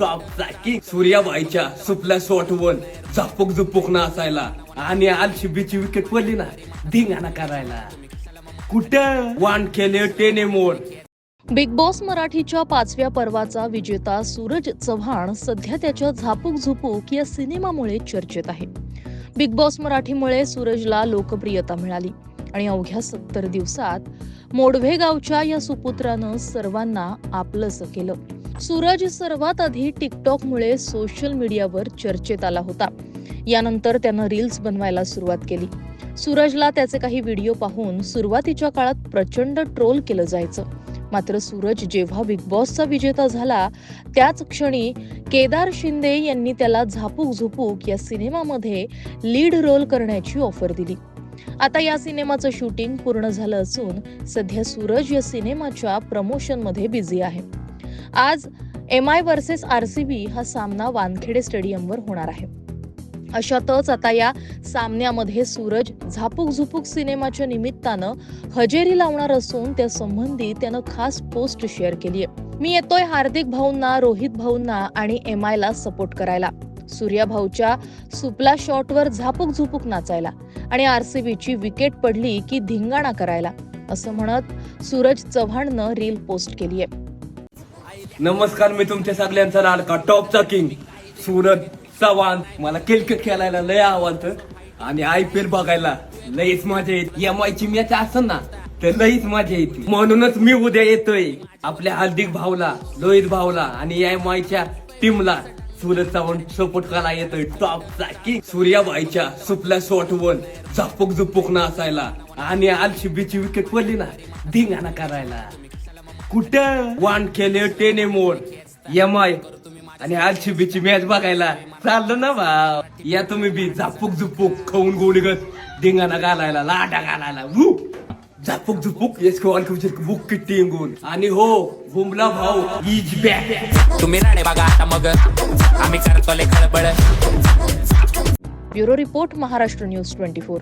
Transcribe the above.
Top king सूर्याबाईच्या सुपल्या shot one झपुक झुपुक नाचायला. आणि आलशिबीची विकेट पडली ना धिंगाणा करायला. कुठं वान केले टेने मोड बिग बॉस मराठीच्या पाचव्या पर्वाचा विजेता सूरज चव्हाण सध्या त्याच्या झापूक झुपूक या सिनेमामुळे चर्चेत आहे. बिग बॉस मराठीमुळे सूरजला लोकप्रियता मिळाली. आणि अवघ्या सत्तर दिवसात मोडवे गावच्या या सुपुत्रानं सर्वांना आपलंसं केलं. सूरज सर्वात आधी टिकटॉकमुळे सोशल मीडियावर चर्चेत आला होता. यानंतर त्यानं रील्स बनवायला सुरुवात केली. सूरजला त्याचे काही व्हिडिओ पाहून सुरुवातीच्या काळात प्रचंड ट्रोल केलं जायचं. मात्र सूरज जेव्हा बिग बॉसचा विजेता झाला त्याच क्षणी केदार शिंदे यांनी त्याला झापूक झुपूक या सिनेमामध्ये लीड रोल करण्याची ऑफर दिली. आता या सिनेमाचं शूटिंग पूर्ण झालं असून सध्या सूरज या सिनेमाच्या प्रमोशनमध्ये बिझी आहे. आज M I versus R C B हा सामना वानखेडे स्टेडियमवर होणार आहे. अशातच आता या सामन्यामध्ये सूरज झापूक झुपूक सिनेमाच्या निमित्तानं हजेरी लावणार असून त्या संबंधी त्यानं खास पोस्ट शेअर केली आहे. मी येतोय हार्दिक भाऊंना रोहित भाऊंना आणि एम आय ला सपोर्ट करायला. सूर्या भाऊच्या सुपला शॉटवर झापूक झुपूक नाचायला आणि आरसीबीची विकेट पडली की धिंगाणा करायला असं म्हणत सूरज चव्हाणनं रील पोस्ट केली आहे. नमस्कार मी तुमच्या सगळ्यांचा लाडका टॉपचा किंग सूरज चव्हाण. मला क्रिकेट खेळायला लय आवडतं. आणि आय पी एल बघायला लयच मजा येत. एम आय ची मॅच असेल ना तर लईच मजा येते. म्हणूनच मी उद्या येतोय आपल्या हार्दिक भाऊला लोहित भाऊला आणि एम आय च्या टीमला सूरज चव्हाण सपोर्ट करायला येतोय टॉपचा किंग. सूर्याबाईच्या सुपल्या शॉट वन झपुक झुपुक नाचायला. आणि आलशिबीची विकेट पडली ना धिंगाणा करायला. कुठं? वान केले टेने मोड एम आय आणि आरसीबीची मॅच बघायला. चाललं ना भाव? या तुम्ही बी झापूक झुपूक खाऊन गोडीगत धिंगाणा घालायला लाटा घालायला. वू! झापूक झुपूक येस कॉल बुक टिंगून आणि हो बुमला भाऊ इज बॅक. तुम्ही राणे बघा आता मग. आम्ही करतो लय खळबळ. Bureau report Maharashtra news twenty four.